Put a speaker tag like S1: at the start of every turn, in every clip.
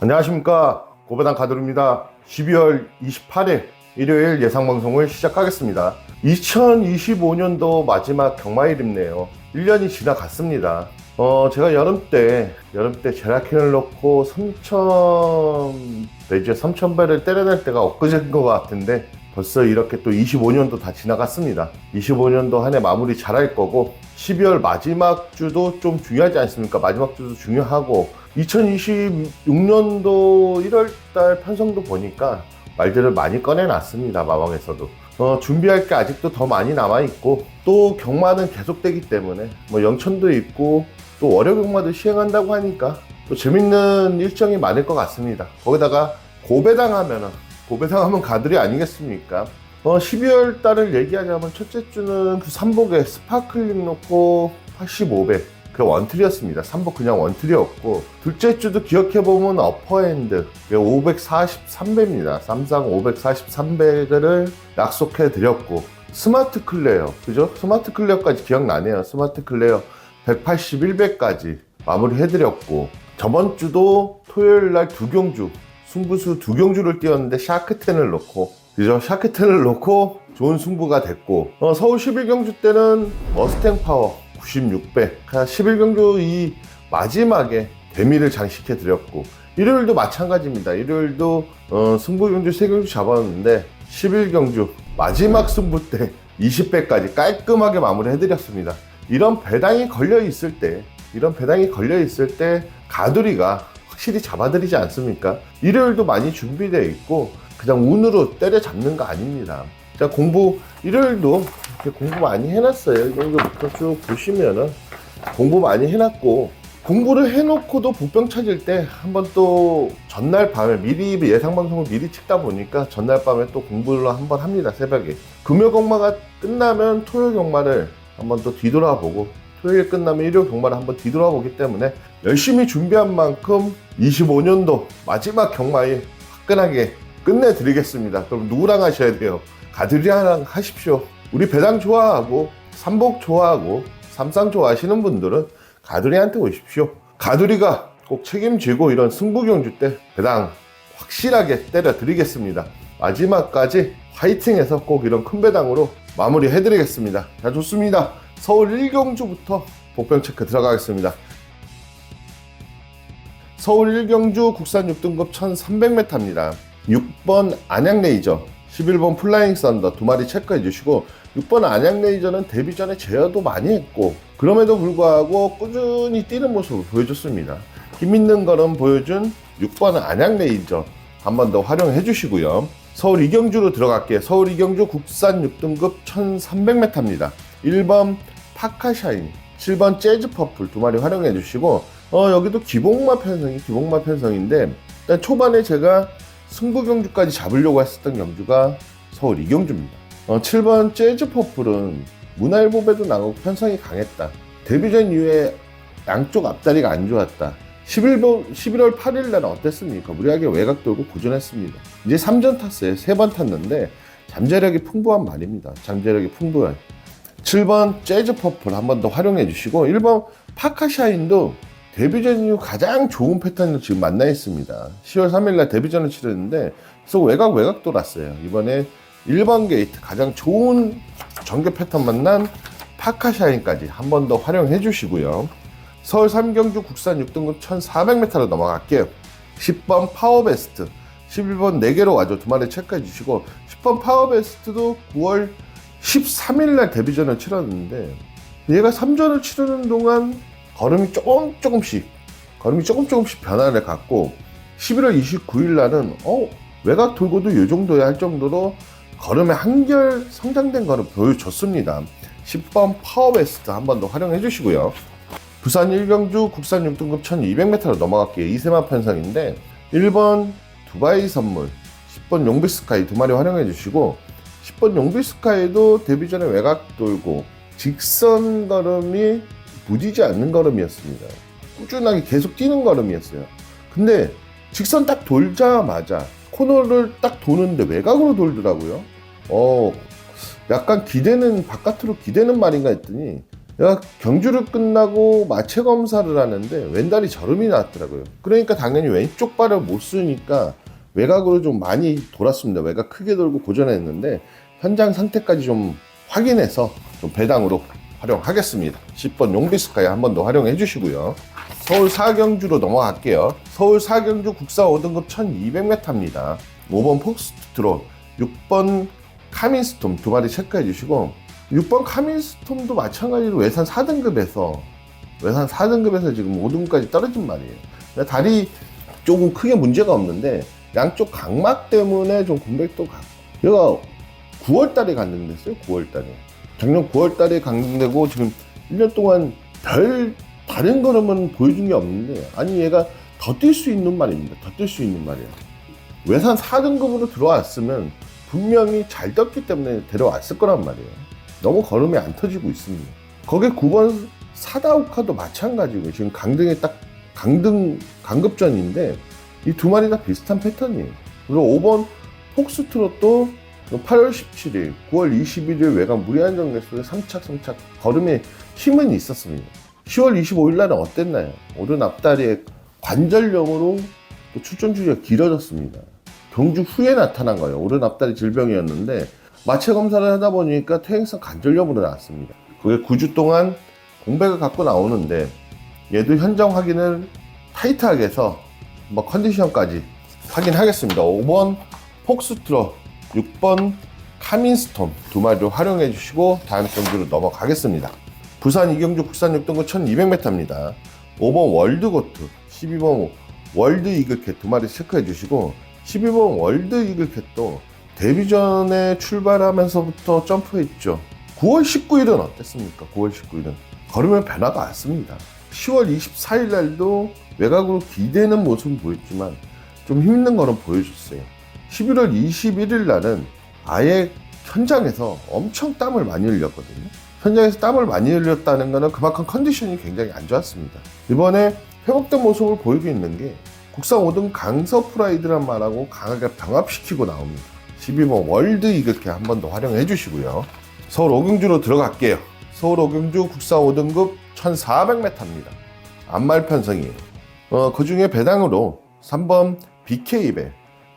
S1: 안녕하십니까. 고배당 가드입니다. 12월 28일 일요일 예상 방송을 시작하겠습니다. 2025년도 마지막 경마일입네요. 1년이 지나갔습니다. 어 제가 여름 때 여름 때 제라킨을 넣고 3천 매주에 3,000배를 때려낼 때가 엊그제인 것 같은데 벌써 이렇게 또 25년도 다 지나갔습니다. 25년도 한 해 마무리 잘할 거고 12월 마지막 주도 좀 중요하지 않습니까? 마지막 주도 중요하고 2026년도 1월달 편성도 보니까 말들을 많이 꺼내놨습니다. 마방에서도. 어, 준비할 게 아직도 더 많이 남아있고 또 경마는 계속되기 때문에 뭐 영천도 있고 또 월요 경마도 시행한다고 하니까 또 재밌는 일정이 많을 것 같습니다. 거기다가 고배당 하면은 고배당 하면 가들이 아니겠습니까? 어, 12월 달을 얘기하자면 첫째 주는 그 삼복에 스파클링 놓고 85배. 그 원틀이었습니다. 삼복 그냥 원틀이었고 둘째 주도 기억해보면 어퍼핸드 543배입니다. 삼상 543배를 약속해 드렸고 스마트 클레어 그죠? 스마트 클레어까지 기억나네요. 스마트 클레어 181배까지 마무리해 드렸고 저번 주도 토요일 날 두 경주 승부수 두 경주를 띄웠는데 샤크텐을 넣고 그죠? 샤크텐을 넣고 좋은 승부가 됐고 어, 서울 11경주 때는 머스탱 파워 96배 11경주 이 마지막에 대미를 장식해 드렸고 일요일도 마찬가지입니다 일요일도 어, 승부 경주 3경주 잡았는데 11경주 마지막 승부 때 20배까지 깔끔하게 마무리 해드렸습니다 이런 배당이 걸려 있을 때 이런 배당이 걸려 있을 때 가두리가 확실히 잡아드리지 않습니까 일요일도 많이 준비되어 있고 그냥 운으로 때려잡는 거 아닙니다. 자, 공부, 일요일도 공부 많이 해놨어요. 이 정도부터 쭉 보시면은 공부 많이 해놨고, 공부를 해놓고도 복병 찾을 때 한번 또 전날 밤에 미리 예상 방송을 미리 찍다 보니까 전날 밤에 또 공부를 한번 합니다. 새벽에. 금요 경마가 끝나면 토요 경마를 한번 또 뒤돌아보고 토요일 끝나면 일요 경마를 한번 뒤돌아보기 때문에 열심히 준비한 만큼 25년도 마지막 경마에 화끈하게 끝내드리겠습니다. 그럼 누구랑 하셔야 돼요? 가드리랑 하십시오. 우리 배당 좋아하고 삼복 좋아하고 삼상 좋아하시는 분들은 가두리한테 오십시오. 가두리가 꼭 책임지고 이런 승부 경주 때 배당 확실하게 때려드리겠습니다. 마지막까지 화이팅해서 꼭 이런 큰 배당으로 마무리 해드리겠습니다. 자, 좋습니다. 서울 1경주부터 복병 체크 들어가겠습니다. 서울 1경주 국산 6등급 1300m입니다. 6번 안양 레이저, 11번 플라잉 썬더 두 마리 체크해 주시고 6번 안양 레이저는 데뷔 전에 제어도 많이 했고 그럼에도 불구하고 꾸준히 뛰는 모습을 보여줬습니다. 힘 있는 걸음 보여준 6번 안양 레이저 한 번 더 활용해 주시고요. 서울 이경주로 들어갈게요. 서울 이경주 국산 6등급 1300m입니다. 1번 파카샤인, 7번 재즈 퍼플 두 마리 활용해 주시고 어, 여기도 기복마 편성이 기복마 편성인데 일단 초반에 제가 승부 경주까지 잡으려고 했었던 경주가 서울 이경주입니다. 어, 7번 재즈 퍼플은 문화일보배도 나가고 편성이 강했다. 데뷔전 이후에 양쪽 앞다리가 안 좋았다. 11번, 11월 8일 날은 어땠습니까? 무리하게 외곽 돌고 고전했습니다. 이제 3전 탔어요. 3번 탔는데 잠재력이 풍부한 말입니다. 잠재력이 풍부한. 7번 재즈 퍼플 한 번 더 활용해 주시고 1번 파카샤인도 데뷔전 이후 가장 좋은 패턴을 지금 만나 있습니다. 10월 3일날 데뷔전을 치렀는데 그래서 외곽 외곽 돌았어요. 이번에 1번 게이트 가장 좋은 전개 패턴 만난 파카샤인까지 한 번 더 활용해 주시고요. 서울 3경주 국산 6등급 1400m로 넘어갈게요. 10번 파워베스트 11번 4개로 와줘 두 마리 체크해 주시고 10번 파워베스트도 9월 13일날 데뷔전을 치렀는데 얘가 3전을 치르는 동안 걸음이 조금 조금씩 걸음이 조금 조금씩 변화를 갖고 11월 29일 날은 어 외곽 돌고도 이 정도야 할 정도로 걸음에 한결 성장된 걸음 보여줬습니다. 10번 파워베스트 한 번 더 활용해 주시고요. 부산 1경주 국산 6등급 1200m로 넘어갈게요. 이세마 편성인데 1번 두바이 선물 10번 용비스카이 두 마리 활용해 주시고 10번 용비스카이도 데뷔 전에 외곽 돌고 직선 걸음이 무디지 않는 걸음이었습니다. 꾸준하게 계속 뛰는 걸음이었어요. 근데 직선 딱 돌자마자 코너를 딱 도는데 외곽으로 돌더라고요. 어, 약간 기대는 바깥으로 기대는 말인가 했더니 내가 경주를 끝나고 마체 검사를 하는데 왼다리 저름이 났더라고요. 그러니까 당연히 왼쪽 발을 못 쓰니까 외곽으로 좀 많이 돌았습니다. 외곽 크게 돌고 고전했는데 현장 상태까지 좀 확인해서 좀 배당으로 활용하겠습니다. 10번 용비스카이 한 번 더 활용해 주시고요. 서울 사경주로 넘어갈게요. 서울 사경주 국사 5등급 1200m입니다. 5번 폭스트롯, 6번 카민스톰 두 마리 체크해 주시고 6번 카민스톰도 마찬가지로 외산 4등급에서 외산 4등급에서 지금 5등급까지 떨어진 말이에요. 다리 조금 크게 문제가 없는데 양쪽 각막 때문에 좀 공백도 같고 얘가 9월 달에 강등됐어요. 9월 달에. 작년 9월 달에 강등되고 지금 1년 동안 별 다른 걸음은 보여준 게 없는데 아니 얘가 더 뛸 수 있는 말입니다. 더 뛸 수 있는 말이야. 외산 4등급으로 들어왔으면 분명히 잘 떴기 때문에 데려왔을 거란 말이에요. 너무 걸음이 안 터지고 있습니다. 거기에 9번 사다우카도 마찬가지고 지금 강등에 딱 강등 강급전인데 이 두 마리 다 비슷한 패턴이에요. 그리고 5번 폭스트롯도 8월 17일, 9월 21일 외곽 무리한 정례수에 3착 3착 걸음에 힘은 있었습니다. 10월 25일 날은 어땠나요? 오른 앞다리에 관절염으로 또 출전 주기가 길어졌습니다. 경주 후에 나타난 거예요. 오른 앞다리 질병이었는데 마체 검사를 하다 보니까 퇴행성 관절염으로 나왔습니다. 그게 9주 동안 공백을 갖고 나오는데 얘도 현장 확인을 타이트하게 해서 뭐 컨디션까지 확인하겠습니다. 5번 폭스트롯, 6번 카민스톰 두 마리를 활용해 주시고 다음 경주로 넘어가겠습니다. 부산 이경주 국산 6등급 1200m입니다. 5번 월드고트, 12번 월드 이글캣 두 마리 체크해 주시고 12번 월드 이글캣도 데뷔 전에 출발하면서부터 점프했죠. 9월 19일은 어땠습니까? 9월 19일은 걸으면 변화가 왔습니다. 10월 24일 날도 외곽으로 기대는 모습을 보였지만 좀 힘든 거는 보여줬어요. 11월 21일 날은 아예 현장에서 엄청 땀을 많이 흘렸거든요. 현장에서 땀을 많이 흘렸다는 것은 그만큼 컨디션이 굉장히 안 좋았습니다. 이번에 회복된 모습을 보이고 있는 게 국산 5등 강서 프라이드란 말하고 강하게 병합시키고 나옵니다. 12번 월드 이글캐 한 번 더 활용해 주시고요. 서울 오경주로 들어갈게요. 서울 오경주 국산 5등급 1400m입니다. 안말 편성이에요. 어, 그 중에 배당으로 3번 BK벨,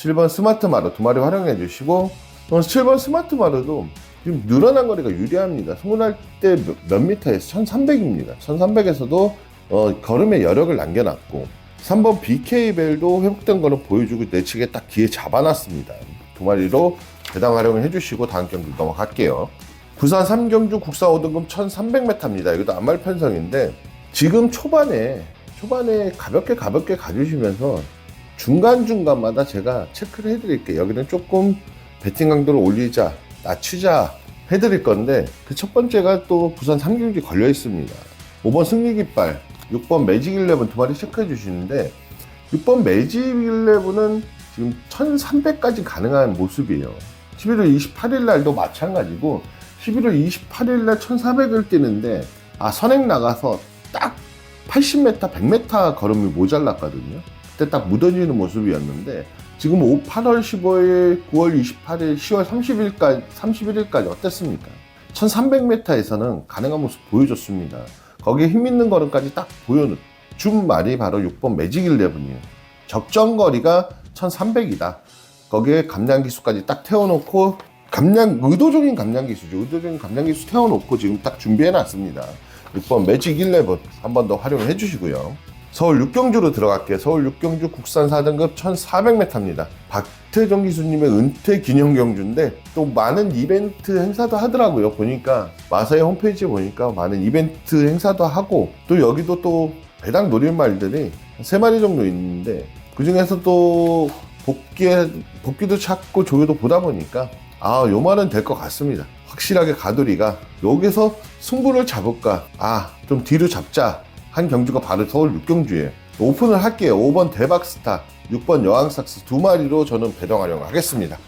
S1: 7번 스마트 마루 두 마리 활용해 주시고 어, 7번 스마트 마루도 지금 늘어난 거리가 유리합니다. 소문할 때 몇 미터에서 1300입니다. 1300에서도 어, 걸음에 여력을 남겨놨고 3번 BK벨도 회복된 거는 보여주고 내측에 딱 기에 잡아놨습니다. 두 마리로 배당 활용을 해주시고 다음 경기 넘어갈게요. 부산 3경주 국사 5등급 1300m입니다. 이것도 안말 편성인데 지금 초반에 초반에 가볍게 가볍게 가주시면서 중간중간마다 제가 체크를 해드릴게요. 여기는 조금 배팅 강도를 올리자, 낮추자 해드릴 건데 그 첫 번째가 또 부산 3경주 걸려 있습니다. 5번 승리 깃발, 6번 매직 11 두 마리 체크해 주시는데 6번 매직 11은 지금 1300까지 가능한 모습이에요. 11월 28일 날도 마찬가지고 11월 28일 날 1400을 뛰는데 아 선행 나가서 딱 80m, 100m 걸음이 모자랐거든요. 그때 딱 묻어지는 모습이었는데 지금 5, 8월 15일, 9월 28일, 10월 30일까지 31일까지 어땠습니까? 1300m에서는 가능한 모습 보여줬습니다. 거기에 힘 있는 걸음까지 딱 보여준 말이 바로 6번 매직 11이에요. 적정 거리가 1300이다. 거기에 감량 기수까지 딱 태워놓고 감량 의도적인 감량 기수죠. 의도적인 감량 기수 태워놓고 지금 딱 준비해 놨습니다. 6번 매직 11 한 번 더 활용해 주시고요. 서울 육경주로 들어갈게요. 서울 육경주 국산 4등급 1400m입니다. 박태정 기수님의 은퇴 기념 경주인데 또 많은 이벤트 행사도 하더라고요. 보니까 마사의 홈페이지에 보니까 많은 이벤트 행사도 하고 또 여기도 또 배당 노릴 말들이 세 마리 정도 있는데 그 중에서 또 복귀에 복귀도 찾고 조회도 보다 보니까 아, 요 말은 될 것 같습니다. 확실하게 가두리가 여기서 승부를 잡을까? 아, 좀 뒤로 잡자. 한 경주가 바로 서울 육경주에 오픈을 할게요. 5번 대박스타, 6번 여왕삭스 두 마리로 저는 배당 활용하겠습니다.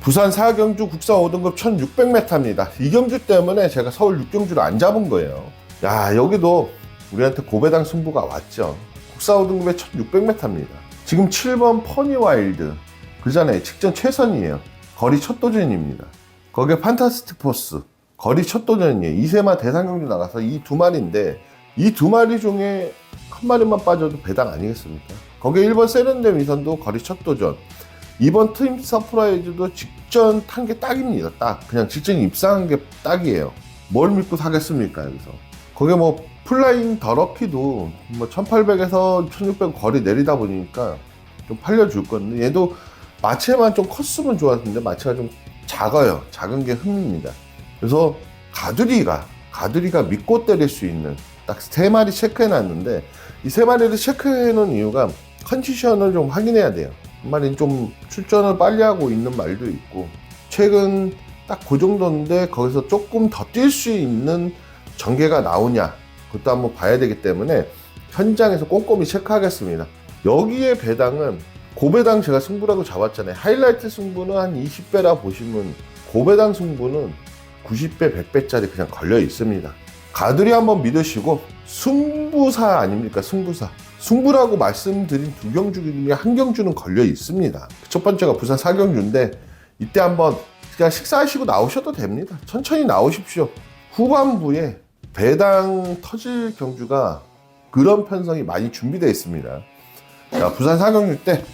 S1: 부산 4경주 국사 5등급 1600m입니다. 이 경주 때문에 제가 서울 6경주를 안 잡은 거예요. 야, 여기도 우리한테 고배당 승부가 왔죠. 국사 5등급의 1600m입니다. 지금 7번 퍼니 와일드. 그 전에 직전 최선이에요. 거리 첫 도전입니다. 거기에 판타스틱 포스. 거리 첫 도전이에요. 이세마 대상경주 나가서 이 두 마리인데 이 두 마리 중에 한 마리만 빠져도 배당 아니겠습니까? 거기에 1번 세련된 위선도 거리 첫 도전. 2번 트임 서프라이즈도 직전 탄 게 딱입니다. 딱. 그냥 직전 입상한 게 딱이에요. 뭘 믿고 사겠습니까, 여기서. 거기에 뭐 플라잉 더러키도 뭐 1800에서 1600 거리 내리다 보니까 좀 팔려줄 건데 얘도 마체만 좀 컸으면 좋았는데 마체가 좀 작아요. 작은 게 흠입니다. 그래서 가두리가 가두리가 믿고 때릴 수 있는 딱 세 마리 체크해 놨는데 이 세 마리를 체크해 놓은 이유가 컨디션을 좀 확인해야 돼요. 한 마리는 좀 출전을 빨리 하고 있는 말도 있고 최근 딱 그 정도인데 거기서 조금 더 뛸 수 있는 전개가 나오냐 그것도 한번 봐야 되기 때문에 현장에서 꼼꼼히 체크하겠습니다. 여기에 배당은 고배당 제가 승부라고 잡았잖아요. 하이라이트 승부는 한 20배라 보시면 고배당 승부는 90배, 100배짜리 그냥 걸려 있습니다. 가들이 한번 믿으시고 승부사 아닙니까? 승부사. 승부라고 말씀드린 두 경주 중에 한 경주는 걸려 있습니다. 첫 번째가 부산 사경주인데 이때 한번 그냥 식사하시고 나오셔도 됩니다. 천천히 나오십시오. 후반부에 배당 터질 경주가 그런 편성이 많이 준비되어 있습니다. 자, 부산 사경주 때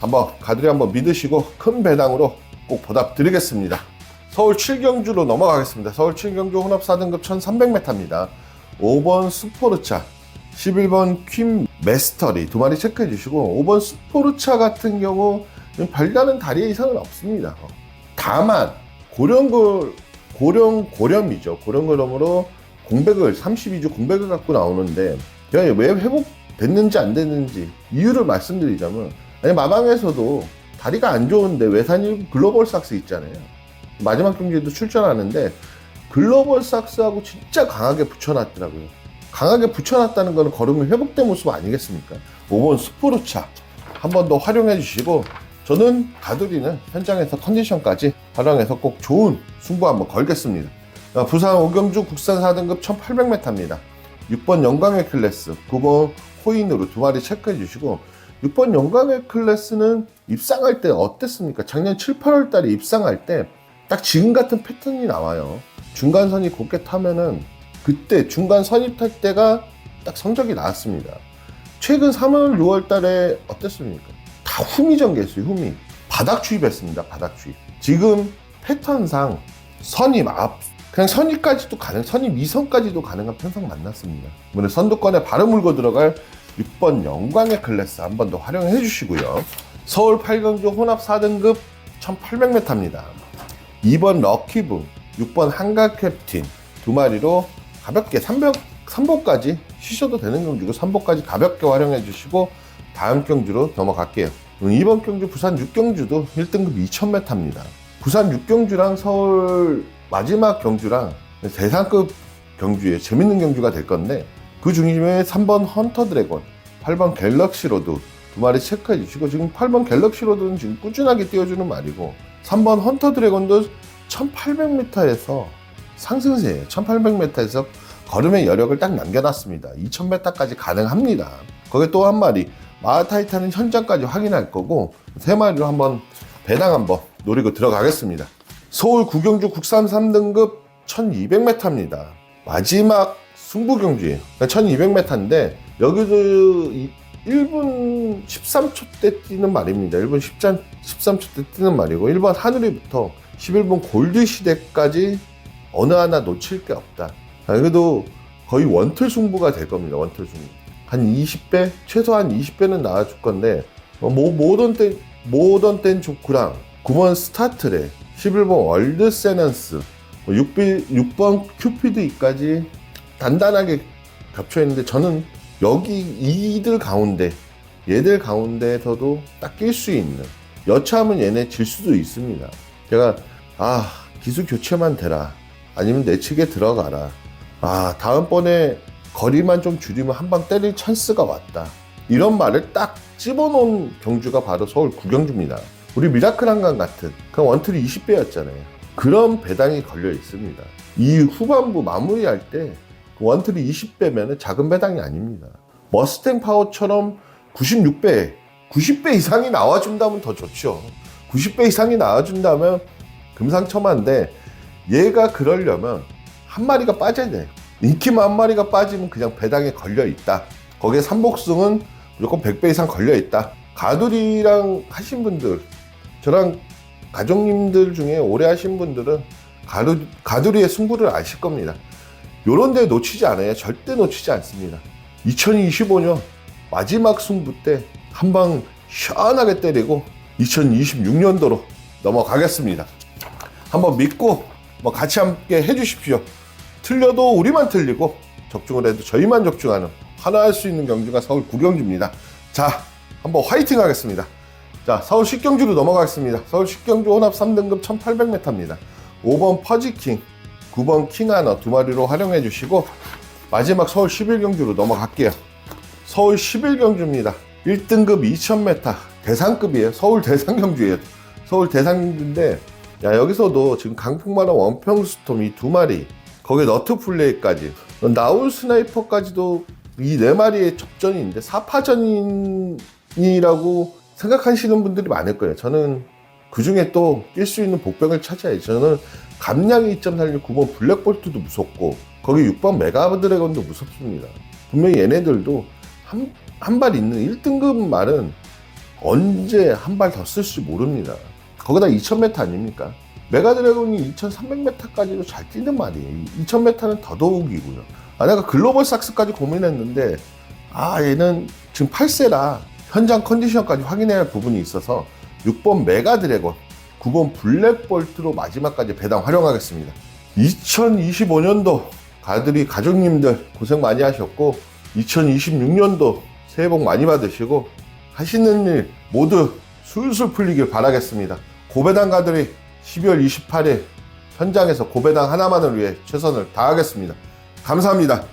S1: 한번 가들이 한번 믿으시고 큰 배당으로 꼭 보답 드리겠습니다. 서울 7경주로 넘어가겠습니다. 서울 7경주 혼합 4등급 1300m입니다. 5번 스포르차, 11번 퀸 메스터리 두 마리 체크해 주시고 5번 스포르차 같은 경우 별다른 다리의 이상은 없습니다. 다만 고령골 고령 고렴이죠. 고령고렴으로 공백을 32주 공백을 갖고 나오는데 왜 회복됐는지 안 됐는지 이유를 말씀드리자면 아니 마방에서도 다리가 안 좋은데 외산일 글로벌 삭스 있잖아요. 마지막 경기에도 출전하는데 글로벌 삭스하고 진짜 강하게 붙여놨더라고요. 강하게 붙여놨다는 거는 걸음이 회복된 모습 아니겠습니까? 5번 스포르차 한 번 더 활용해 주시고 저는 가두리는 현장에서 컨디션까지 활용해서 꼭 좋은 승부 한번 걸겠습니다. 어, 부산 오경주 국산 4등급 1800m입니다. 6번 영광의 클래스, 9번 코인으로 두 마리 체크해 주시고 6번 영광의 클래스는 입상할 때 어땠습니까? 작년 7, 8월 달에 입상할 때 딱 지금 같은 패턴이 나와요. 중간선이 곱게 타면은 그때 중간 선입 탈 때가 딱 성적이 나왔습니다. 최근 3월, 6월 달에 어땠습니까? 다 후미 전개했어요, 후미. 바닥 추입했습니다, 바닥 추입. 지금 패턴상 선입 앞, 그냥 선입까지도 가능, 선입 이선까지도 가능한 편성 만났습니다. 이번에 선두권에 바로 물고 들어갈 6번 영광의 클래스 한 번 더 활용해 주시고요. 서울 8경주 혼합 4등급 1800m입니다. 2번 럭키붐, 6번 한가 캡틴 두 마리로 가볍게 300, 3보까지 쉬셔도 되는 경주고 3보까지 가볍게 활용해 주시고 다음 경주로 넘어갈게요. 음, 이번 경주 부산 6경주도 1등급 2000m입니다. 부산 6경주랑 서울 마지막 경주랑 대상급 경주에 재밌는 경주가 될 건데 그 중심에 3번 헌터 드래곤, 8번 갤럭시 로드 두 마리 체크해 주시고 지금 8번 갤럭시 로드는 지금 꾸준하게 띄워주는 말이고 3번 헌터 드래곤도 1800m에서 상승세예요. 1800m에서 걸음의 여력을 딱 남겨놨습니다. 2000m까지 가능합니다. 거기에 또 한 마리 마하타이탄은 현장까지 확인할 거고 세 마리로 한번 배당 한번 노리고 들어가겠습니다. 서울 구경주 국산 3등급 1200m입니다. 마지막 승부 경주예요. 1200m인데 여기도 1분 13초 때 뛰는 말입니다. 1분 13, 13초 때 뛰는 말이고 1번 하늘이부터 11번 골드 시대까지 어느 하나 놓칠 게 없다. 아, 그래도 거의 원틀 승부가 될 겁니다. 원틀 승부. 한 20배? 최소한 20배는 나와줄 건데, 어, 모, 모던 땐, 모던 땐 조크랑 9번 스타트레, 11번 월드 세넌스, 6비, 6번 큐피드까지 단단하게 겹쳐 있는데 저는 여기 이들 가운데, 얘들 가운데에서도 딱 낄 수 있는, 여차하면 얘네 질 수도 있습니다. 제가, 아, 기술 교체만 되라. 아니면 내 측에 들어가라. 아, 다음번에 거리만 좀 줄이면 한 방 때릴 찬스가 왔다. 이런 말을 딱 집어놓은 경주가 바로 서울 구경주입니다. 우리 미라클 한강 같은 그 원틀이 20배였잖아요. 그런 배당이 걸려 있습니다. 이 후반부 마무리할 때 원틀이 20배면 작은 배당이 아닙니다. 머스탱 파워처럼 96배, 90배 이상이 나와준다면 더 좋죠. 90배 이상이 나와준다면 금상첨화인데 얘가 그러려면 한 마리가 빠져야 돼요. 인기만 한 마리가 빠지면 그냥 배당에 걸려 있다. 거기에 삼복승은 무조건 100배 이상 걸려 있다. 가두리랑 하신 분들, 저랑 가족님들 중에 오래 하신 분들은 가두, 가두리의 승부를 아실 겁니다. 요런 데 놓치지 않아요. 절대 놓치지 않습니다. 2025년 마지막 승부 때 한 방 시원하게 때리고 2026년도로 넘어가겠습니다. 한번 믿고 뭐 같이 함께 해주십시오. 틀려도 우리만 틀리고 적중을 해도 저희만 적중하는 하나 할 수 있는 경주가 서울 구경주입니다. 자, 한번 화이팅 하겠습니다. 자, 서울 10경주로 넘어가겠습니다. 서울 10경주 혼합 3등급 1800m입니다. 5번 퍼지킹, 9번 킹하너 두 마리로 활용해 주시고 마지막 서울 11경주로 넘어갈게요. 서울 11경주입니다. 1등급 2000m 대상급이에요. 서울 대상경주예요. 서울 대상경주인데 야 여기서도 지금 강풍마랑 원평스톰 이 두 마리 거기에 너트 플레이까지 나울 스나이퍼까지도 이 네 마리의 접전인데 사파전이라고 생각하시는 분들이 많을 거예요. 저는 그 중에 또 낄 수 있는 복병을 찾아야지. 저는 감량이 2.46 블랙볼트도 무섭고 거기 6번 메가드래곤도 무섭습니다. 분명히 얘네들도 한, 한 발 있는 1등급 말은 언제 한 발 더 쓸지 모릅니다. 거기다 2000m 아닙니까? 메가드래곤이 2300m까지도 잘 뛰는 말이에요. 2000m는 더더욱이고요. 아, 내가 글로벌 삭스까지 고민했는데, 아, 얘는 지금 8세라 현장 컨디션까지 확인해야 할 부분이 있어서 6번 메가드래곤, 9번 블랙볼트로 마지막까지 배당 활용하겠습니다. 2025년도 가들이 가족님들 고생 많이 하셨고 2026년도 새해 복 많이 받으시고 하시는 일 모두 술술 풀리길 바라겠습니다. 고배당 가들이 12월 28일 현장에서 고배당 하나만을 위해 최선을 다하겠습니다. 감사합니다.